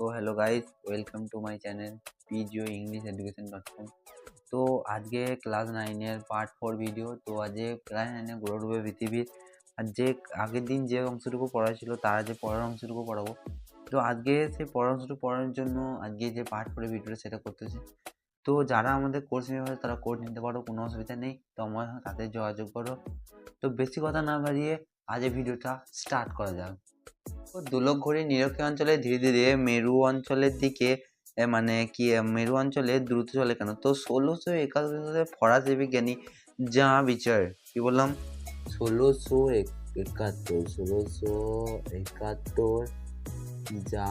So hello guys welcome to my channel পিজিও English education dot com তো আজকে class নাইনের part four video তো আজকে ক্লাস নাইনে গ্রো ডুবে পৃথিবীর। আর যে আগের দিন যে অংশটুকু পড়া ছিল, তার যে পরের অংশটুকু পড়াবো। তো আজকে সেই পরের অংশটুকু পড়ানোর জন্য আজকে যে পার্ট ফোরের ভিডিওটা সেটা করতেছি। তো যারা আমাদের কোর্স নিতে তারা কোর্স নিতে পারো, কোনো অসুবিধা নেই। তো আমার তাদের যোগাযোগ করো। তো বেশি কথা না বাড়িয়ে আজ ভিডিওটা স্টার্ট করা যাক। তো দোলকঘড়ি নিরক্ষীয় অঞ্চলে ধীরে ধীরে মেরু অঞ্চলের দিকে মানে কি মেরু অঞ্চলে দ্রুত চলে কেন? তো ষোলোশো একাত্তর ফরাসি বিজ্ঞানী যা বিচার কি বললাম? ষোলোশো একাত্তর ষোলোশো একাত্তর যা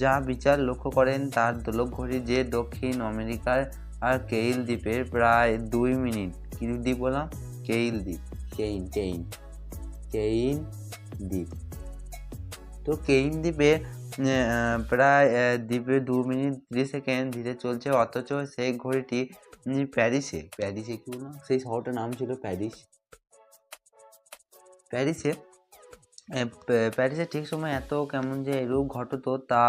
যা বিচার লক্ষ্য করেন তার দোলকঘড়ি যে দক্ষিণ আমেরিকার আর কেইল দ্বীপের প্রায় দুই মিনিট। কি দ্বীপ বললাম? কেইল দ্বীপ। কেইন কেইন কেইন দ্বীপ তো কেইন দ্বীপে প্রায় দ্বীপে দু মিনিট তিরিশ সেকেন্ড ধীরে চলছে, অথচ সেই ঘড়িটি প্যারিসে প্যারিসে কি বললাম? সেই শহরটার নাম ছিল প্যারিস। প্যারিসে প্যারিসে ঠিক সময় এত কেমন যে এরূপ ঘটতো তা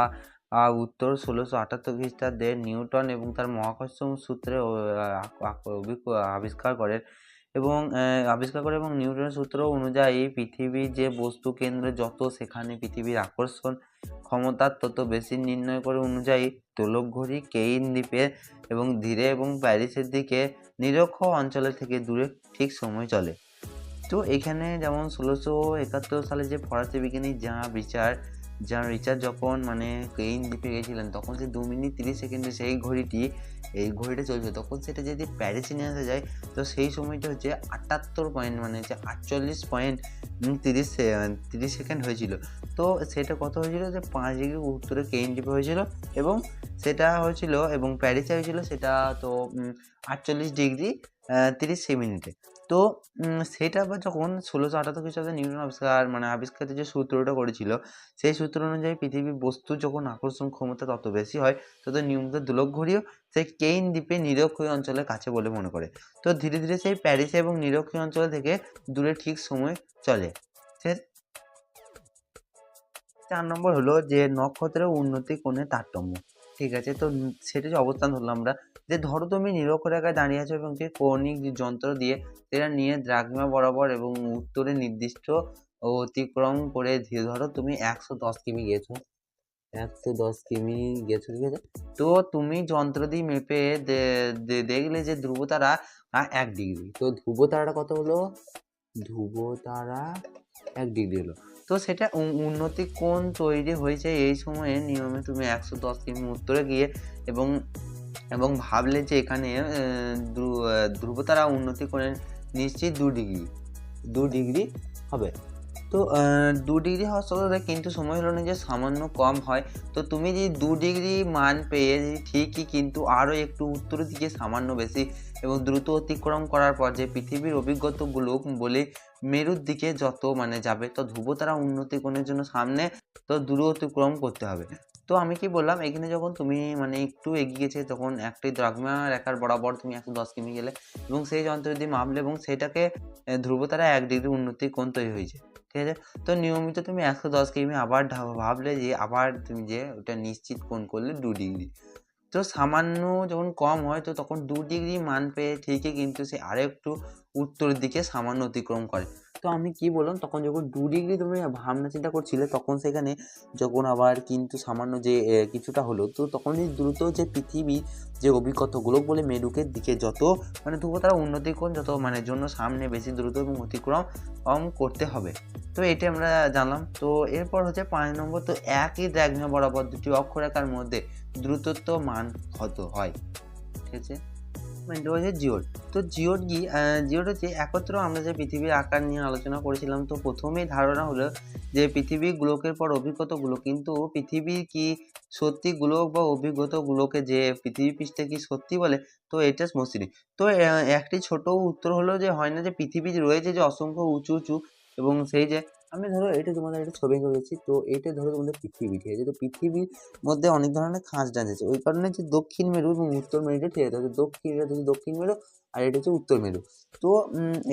উত্তর ষোলোশো আটাত্তর খ্রিস্টাব্দে নিউটন এবং তার মহাকর্ষ সূত্রে আবিষ্কার করেন। এবং আবিষ্কার করে এবং নিউটনের সূত্র অনুযায়ী পৃথিবীর যে বস্তু কেন্দ্রে যত সেখানে পৃথিবীর আকর্ষণ ক্ষমতার তত বেশি নির্ণয় করে অনুযায়ী দোলকঘড়ি কেইন দ্বীপে এবং ধীরে এবং প্যারিসের দিকে নিরক্ষ অঞ্চলের থেকে দূরে ঠিক সময় চলে। তো এখানে যেমন ষোলোশো একাত্তর সালে যে ফরাসি বিজ্ঞানী যা বিচার যা রিচার্জ যখন মানে কেইন দ্বীপে গেছিলেন, তখন সে দু মিনিট তিরিশ সেকেন্ডে সেই ঘড়িটি, এই ঘড়িটা চলছে তখন সেটা যদি প্যারিসে নিয়ে আসা যায়, তো সেই সময়টা হচ্ছে আটাত্তর পয়েন্ট মানে হচ্ছে আটচল্লিশ পয়েন্ট তিরিশ তিরিশ সেকেন্ড হয়েছিল। তো সেটা কত হয়েছিল? যে পাঁচ ডিগ্রি উত্তরে কেইন দ্বীপে হয়েছিল এবং সেটা হয়েছিল এবং প্যারিসে হয়েছিল সেটা তো আটচল্লিশ ডিগ্রি তিরিশ মিনিটে। তো সেটা আবার যখন ষোলোশো আটাত্তর খ্রিস্টাব্দে নিউটন আবিষ্কার মানে আবিষ্কারের যে সূত্রটা করেছিল, সেই সূত্র অনুযায়ী পৃথিবীর বস্তু যখন আকর্ষণ ক্ষমতা তত বেশি হয়, তত নিয়মিত দোলক ঘড়িও সেই কেইন দ্বীপে নিরক্ষীয় অঞ্চলের কাছে বলে মনে করে। তো ধীরে ধীরে সেই প্যারিস এবং নিরক্ষীয় অঞ্চল থেকে দূরে ঠিক সময় চলে। সে চার নম্বর হলো যে নক্ষত্রের উন্নতি কোণে তারতম্য। ঠিক আছে, তো সেটা যে অবস্থান ধরলাম আমরা যে ধরো তুমি নিরক্ষরেখায় দাঁড়িয়ে আছো এবং কি কৌণিক যন্ত্র দিয়ে সেটা নিয়ে দ্রাঘিমা বরাবর এবং উত্তরে নির্দিষ্ট অতিক্রম করে ধীরে ধরো তুমি একশো দশ কিমি গেছো। একশো দশ কিমি গেছো, ঠিক আছে? তো তুমি যন্ত্র দিয়ে মেপে দেখলে যে ধ্রুবতারা এক ডিগ্রি। তো ধ্রুবতারাটা কত হলো? ধ্রুবতারা এক ডিগ্রি হলো। তো সেটা উন্নতি কোণ তৈরি হয়েছে এই সময়ে নিয়মে তুমি একশো দশ কিমি উত্তরে গিয়ে এবং এবং ভাবলে যে এখানে ধ্রুবতারা উন্নতি করেন নিশ্চিত দু ডিগ্রি দু ডিগ্রি হবে। তো দু ডিগ্রি হওয়ার সাথে কিন্তু সময় হলো না যে সামান্য কম হয়। তো তুমি যদি দু ডিগ্রি মান পেয়ে ঠিকই কিন্তু আরও একটু উত্তর দিকে সামান্য বেশি এবং দ্রুত অতিক্রম করার পর যে পৃথিবীর অভিজ্ঞতা বলে মেরুর দিকে যত মানে যাবে তো ধ্রুবতারা উন্নতি কোণের জন্য সামনে তো দূর অতিক্রম করতে হবে। তো আমি কি বললাম, এখানে যখন তুমি মানে একটু এগিয়ে গেছে, তখন একটি দ্রাঘিমা রেখার বরাবর তুমি একশো দশ কিমি গেলে এবং সেই যন্ত্র দিয়ে মাপলে এবং সেটাকে ধ্রুবতারা এক ডিগ্রি উন্নতি কোণ তৈরি হয়েছে। ঠিক আছে? তো নিয়মিত তুমি একশো দশ কিমি আবার ভাবলে যে আবার তুমি যে ওটা নিশ্চিত কোণ করলে দু ডিগ্রি। তো সামান্য যখন কম হয়, তো তখন দু ডিগ্রি মান পেয়ে ঠিকই কিন্তু সে আরেকটু উত্তরের দিকে সামান্য অতিক্রম করে। তো আমি কি বললাম? তখন যখন দু ডিগ্রি তুমি ভাবনা চিন্তা করছিলে, তখন সেখানে যখন আবার কিন্তু সামান্য যে কিছুটা হলো, তো তখনই দ্রুত যে পৃথিবী, যে অভিজ্ঞতাগুলো বলে মেরুকের দিকে যত মানে তবুও তারা উন্নতি করুন, যত মানে জন্য সামনে বেশি দ্রুত এবং অতিক্রম করতে হবে। তো এটা আমরা জানলাম। তো এরপর হচ্ছে পাঁচ নম্বর, তো একই দ্রাঘিমা বরাবর দুটি অক্ষরেখার মধ্যে দ্রুতত্ব মান কত হয়। ঠিক আছে? হচ্ছে জিওড তো জিওড কি জিওড হচ্ছে একত্র আমরা যে পৃথিবীর আকার নিয়ে আলোচনা করেছিলাম, তো প্রথমেই ধারণা হলো যে পৃথিবী গোলকের পর অভিজ্ঞতাগুলো কিন্তু পৃথিবীর কি সত্যি গোলক বা অভিজ্ঞতাগুলোকে যে পৃথিবী পৃষ্ঠে কি সত্যি বলে, তো এটা মসৃণ। তো একটি ছোট উত্তর হলো যে হয় না যে পৃথিবী রয়েছে যে অসংখ্য উঁচু উঁচু এবং সেই যে আমি ধরো এটা তোমাদের একটা ছবি এঁকে দিচ্ছি তো এটা ধরো তোমাদের পৃথিবী, ঠিক আছে? তো পৃথিবীর মধ্যে অনেক ধরনের খাঁজ ডান আছে ওই কারণে যে দক্ষিণ মেরু এবং উত্তর মেরুটা, ঠিক আছে? দক্ষিণ, এটা হচ্ছে দক্ষিণ মেরু আর এটা হচ্ছে উত্তর মেরু। তো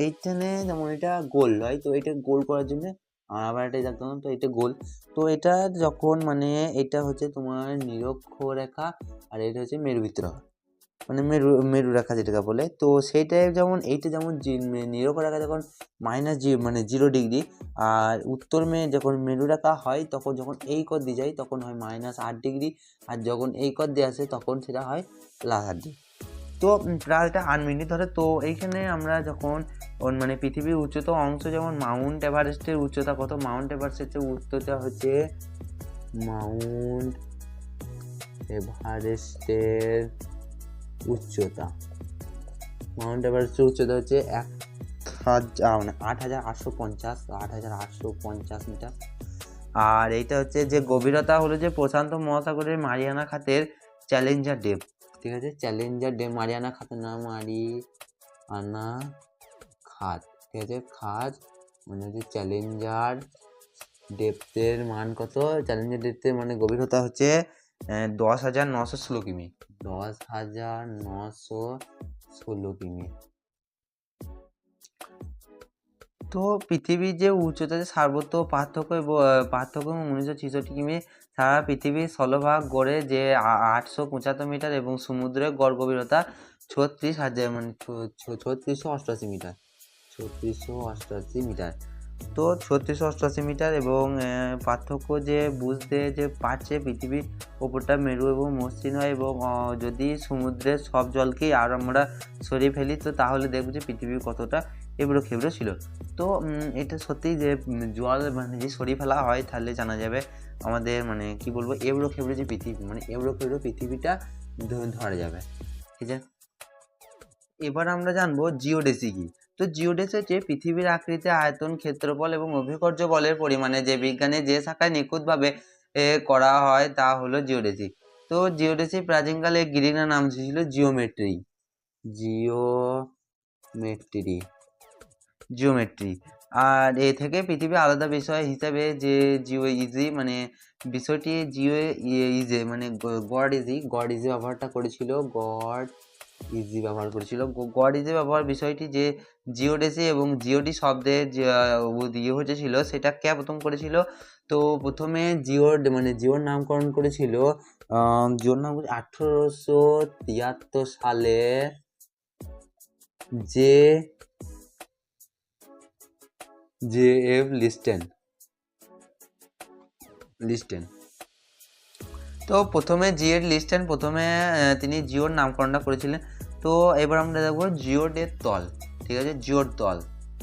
এইখানে যেমন এটা গোল হয় তো এটা গোল করার জন্য আবার এটা দেখতাম তো এটা গোল। তো এটা যখন মানে এটা হচ্ছে তোমার নিরক্ষরেখা আর এটা হচ্ছে মেরুবৃত্ত মানে মেরু মেরু রেখা যেটাকে বলে। তো সেইটাই যেমন, এইটা যেমন নিরক্ষরেখা যখন মাইনাস জি মানে জিরো ডিগ্রি আর উত্তর মেয়ে যখন মেরু রেখা হয়, তখন যখন এই কর দিয়ে যায়, তখন হয় মাইনাস আট ডিগ্রি আর যখন এই কর দিয়ে আসে, তখন সেটা হয় প্লাস আট ডিগ্রি তো প্রায় এটা আট মিনিট ধরে। তো এইখানে আমরা যখন মানে পৃথিবীর উচ্চতম অংশ যেমন মাউন্ট এভারেস্টের উচ্চতা কত? মাউন্ট এভারেস্টের উচ্চতা হচ্ছে মাউন্ট এভারেস্টের উচ্চতা। মাউন্ট এভারেস্টের উচ্চতা হচ্ছে এক হাজার মানে আট হাজার আটশো পঞ্চাশ, আট হাজার আটশো পঞ্চাশ মিটার। আর এইটা হচ্ছে যে গভীরতা হলো যে প্রশান্ত মহাসাগরের মারিয়ানা খাতের চ্যালেঞ্জার ডেপ। ঠিক আছে? চ্যালেঞ্জার ডেপ, মারিয়ানা খাতের নাম আনা খাত। ঠিক আছে? খাত মানে হচ্ছে চ্যালেঞ্জার ডেপথের মান কত? চ্যালেঞ্জার ডেপথের মানে গভীরতা হচ্ছে দশ হাজার নশো ষোলো কিমি। দশ হাজার নশো ষোলো কিমি। তো পৃথিবীর যে উচ্চতা যে সার্বত্র পার্থক্য পার্থক্য এবং উনিশশো ছেষট্টি কিমি সারা পৃথিবীর স্থলভাগ গড়ে যে আটশো পঁচাত্তর মিটার এবং সমুদ্রের গড় গভীরতা ছত্রিশ হাজার মানে ছত্রিশশো অষ্টআশি মিটার। ছত্রিশশো অষ্টআশি মিটার। তো ছত্রিশশো অষ্টআশি মিটার এবং পার্থক্য যে বুঝতে যে পারছে পৃথিবীর ওপরটা মেরু এবং মসৃণ হয় এবং যদি সমুদ্রের সব জলকেই আর আমরা সরিয়ে ফেলি, তো তাহলে দেখব যে পৃথিবী কতটা এবড়ো খেবড়ো ছিল। তো এটা সত্যিই যে জল মানে যে সরিয়ে ফেলা হয়, তাহলে জানা যাবে আমাদের মানে কি বলব, এবড়ো খেবড়ো যে পৃথিবী মানে এবড়ো খেবড়ো পৃথিবীটা ধরা যাবে। ঠিক আছে? এবার আমরা জানব জিওডেসি কি? তো জিওডেসি হচ্ছে পৃথিবীর আকৃতি, আয়তন, ক্ষেত্রফল এবং অভিকর্য বলের পরিমাণে যে বিজ্ঞানে যে শাখায় নিখুঁতভাবে করা হয় তা হলো জিওডেসি। তো জিওডেসি প্রাচীনকালে গ্রিনা নাম ছিল জিওমেট্রি। জিওমেট্রি। জিওমেট্রি। আর এ থেকে পৃথিবী আলাদা বিষয় হিসাবে যে জিও ইজি মানে বিষয়টি জিও ইজে মানে গড ইজি গড ইজি ব্যবহারটা করেছিল, গড ইজি ব্যবহার করেছিল গড ইজি ব্যবহার বিষয়টি যে জিওডেসি এবং জিওডি শব্দের ইয়ে হয়েছিল সেটা কে প্রথম করেছিল? তো প্রথমে জিওর মানে জিওর নামকরণ করেছিল জিওর নাম আঠেরোশো তিয়াত্তর সালে যে জে এফ লিস্টেন। লিস্টেন। তো প্রথমে জিওর লিস্টেন, প্রথমে তিনি জিওর নামকরণটা করেছিলেন। তো এবার আমরা দেখব জিওডের তল ঠিক আছে? জিওর দল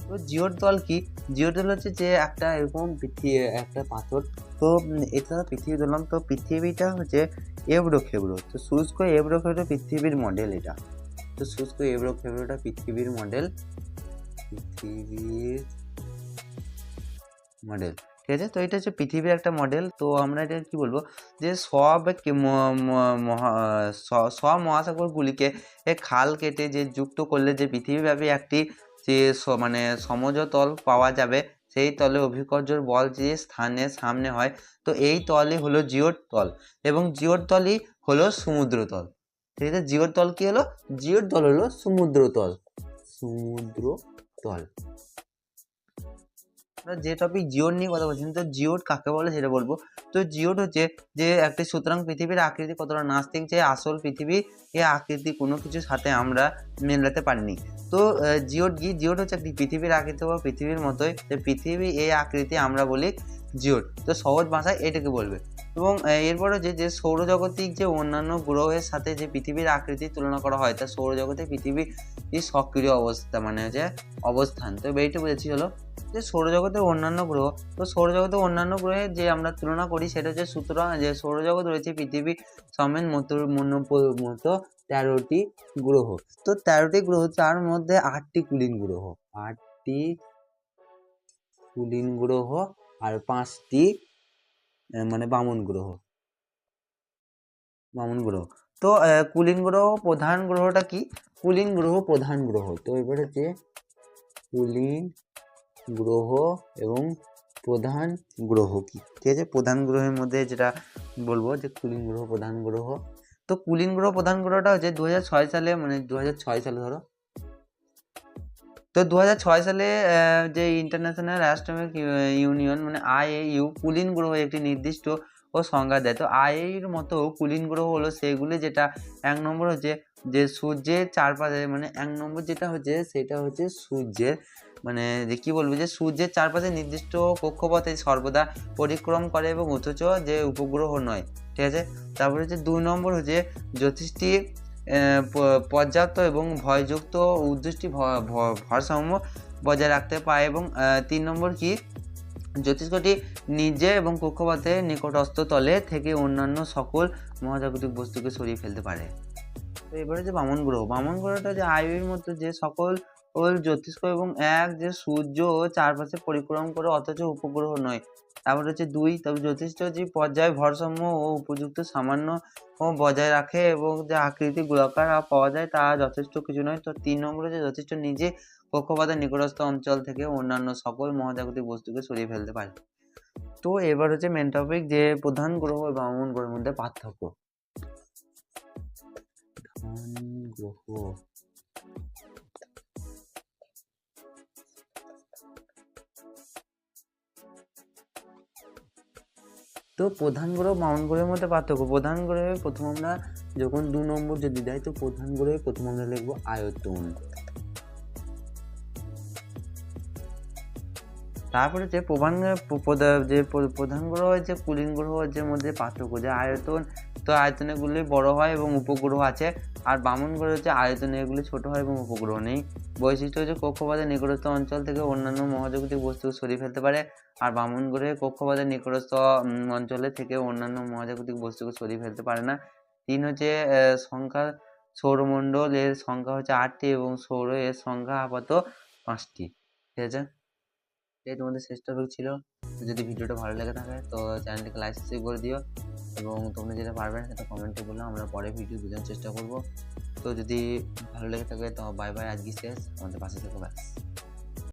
তো জিওর দল কি? জিওর দল হচ্ছে যে একটা এরকম পৃথিবী একটা পাথর। তো এটা পৃথিবী ধরলাম। তো পৃথিবীটা হচ্ছে এবড়ো খেবড়ো। তো শুষ্ক এবড়ো খেবড়ো পৃথিবীর মডেল এটা। তো শুষ্ক এবড়ো খেবড়োটা পৃথিবীর মডেল। পৃথিবীর মডেল। ঠিক আছে? তো এটা হচ্ছে পৃথিবীর একটা মডেল তো আমরা এটা কি বলব? যে সব সব মহাসাগরগুলিকে খাল কেটে যে যুক্ত করলে যে পৃথিবীব্যাপী একটি যে মানে সমজতল পাওয়া যাবে, সেই তলে অভিকর্যর বল যে স্থানে সামনে হয়, তো এই তলই হলো জিওর তল এবং জিওর তলই হলো সমুদ্রতল। ঠিক আছে? জিওর তল কি হলো? জিওর তল হলো সমুদ্রতল। সমুদ্রতল যে টপিক জিওর নিয়ে কথা বলছেন তো জিওট কাকে বলে সেটা বলব। তো জিওট হচ্ছে যে একটি সুতরাং পৃথিবীর আকৃতি কতটা নাস্তিক, যে আসল পৃথিবী, এ আকৃতি কোনো কিছুর সাথে আমরা মেলাতে পারিনি। তো জিওট কি জিওট হচ্ছে একটি পৃথিবীর আকৃতি বা পৃথিবীর মতোই, যে পৃথিবী, এই আকৃতি আমরা বলি জিওট তো সহজ ভাষায় এটাকে বলবে। এবং এরপরে যে যে সৌরজগতিক যে অন্যান্য গ্রহের সাথে যে পৃথিবীর আকৃতি তুলনা করা হয়, তা সৌরজগতে পৃথিবীর সক্রিয় অবস্থা মানে যে অবস্থান। তো এইটা বুঝেছি হলো যে সৌরজগতের অন্যান্য গ্রহ, তো সৌরজগতের অন্যান্য গ্রহে যে আমরা তুলনা করি, সেটা হচ্ছে সুতরাং, যে সৌরজগৎ রয়েছে পৃথিবী সমেত মতো মতো তেরোটি গ্রহ। তো তেরোটি গ্রহ, তার মধ্যে আটটি কুলিন গ্রহ। আটটি কুলিন গ্রহ আর পাঁচটি মানে বামন গ্রহ। বামন গ্রহ। তো কুলিন গ্রহ প্রধান গ্রহটা কি? কুলিন গ্রহ প্রধান গ্রহ। তো এবার হচ্ছে কুলিন গ্রহ এবং প্রধান গ্রহ কি? ঠিক আছে? প্রধান গ্রহের মধ্যে যেটা বলব যে কুলিন গ্রহ প্রধান গ্রহ। তো কুলিন গ্রহ প্রধান গ্রহটা হচ্ছে দু হাজার ছয় সালে মানে দু হাজার ছয় সালে ধরো তো দু হাজার ছয় সালে যে ইন্টারন্যাশনাল অ্যাস্ট্রোনমিক ইউনিয়ন মানে আইএইউ কুলিন গ্রহ একটি নির্দিষ্ট ও সংজ্ঞা দেয়। তো আইএর মতো কুলিন গ্রহ হলো সেগুলি যেটা, এক নম্বর হচ্ছে যে সূর্যের চারপাশে মানে এক নম্বর যেটা হচ্ছে সেটা হচ্ছে সূর্যের মানে যে কী বলব যে সূর্যের চারপাশে নির্দিষ্ট কক্ষপথে সর্বদা পরিক্রম করে এবং অথচ যে উপগ্রহ নয়, ঠিক আছে? তারপরে হচ্ছে দুই নম্বর হচ্ছে জ্যোতিষটি পর্যাপ্ত এবং ভয়যুক্ত ভ- ভারসাম্য বজায় রাখতে পারে এবং তিন নম্বর কি? জ্যোতিষ্কটি নিজে এবং কক্ষপথের নিকটস্থ তলে থেকে অন্যান্য সকল মহাজাগতিক বস্তুকে সরিয়ে ফেলতে পারে। তো এবারে যে বামন গ্রহ, বামন গ্রহটা যে আয়ুর মধ্যে যে সকল জ্যোতিষ্ক এবং এক যে সূর্য চারপাশে পরিক্রম করে অথচ উপগ্রহ নয়। তারপর হচ্ছে দুই, তবে জ্যোতিষ্ঠ যে পর্যায়, ভারসাম্য ও উপযুক্ত সামান্য বজায় রাখে এবং যে আকৃতি গোলাকার পাওয়া যায় তা যথেষ্ট কিছু নয়। তো তিন নম্বর হচ্ছে যথেষ্ট নিজে কক্ষপথের নিকটস্থ অঞ্চল থেকে অন্যান্য সকল মহাজাগতিক বস্তুকে সরিয়ে ফেলতে পারে। তো এবার হচ্ছে মেন টপিক যে প্রধান গ্রহ এবং বামন গ্রহের মধ্যে পার্থক্য। গ্রহ তো প্রধান গ্রহ বামন গ্রহের মধ্যে পার্থক্য। প্রধান গ্রহে প্রথম আমরা যখন দু নম্বর যদি দেয়, তো প্রধান গ্রহে প্রথম আমরা লিখব আয়তন। তারপরে যে প্রধান যে প্রধান গ্রহ হয়েছে, কুলিন গ্রহ যে মধ্যে পার্থক্য। যে আয়তন, তো আয়তনেগুলি বড় হয় এবং উপগ্রহ আছে। আর বামন গ্রহ হচ্ছে আয়তনে এগুলি ছোট হয় এবং উপগ্রহ নেই। বৈশিষ্ট্য হচ্ছে কক্ষপথের নিকটস্থ অঞ্চল থেকে অন্যান্য মহাজাগতিক বস্তু সরিয়ে ফেলতে পারে। আর বামন গ্রহে কক্ষপথের নিকটস্থ অঞ্চলে থেকে অন্যান্য মহাজাগতিক বস্তুকে সরিয়ে ফেলতে পারে না। তিন হচ্ছে সংখ্যা সৌরমণ্ডল এর সংখ্যা হচ্ছে আটটি এবং সৌর এর সংখ্যা আপাতত পাঁচটি। ঠিক আছে? এই তোমাদের টপিক ছিল। যদি ভিডিওটা ভালো লেগে থাকে, তো চ্যানেলটিকে লাইক সাবস্ক্রাইব করে দিও। এবং তোমরা যেটা পারবে না সেটা কমেন্টে বলো, আমরা পরে ভিডিও বোঝানোর চেষ্টা করব। তো যদি ভালো লেগে থাকে, তো বাই বাই আজকে শেষ। আমাদের পাশে থেকো ব্যাস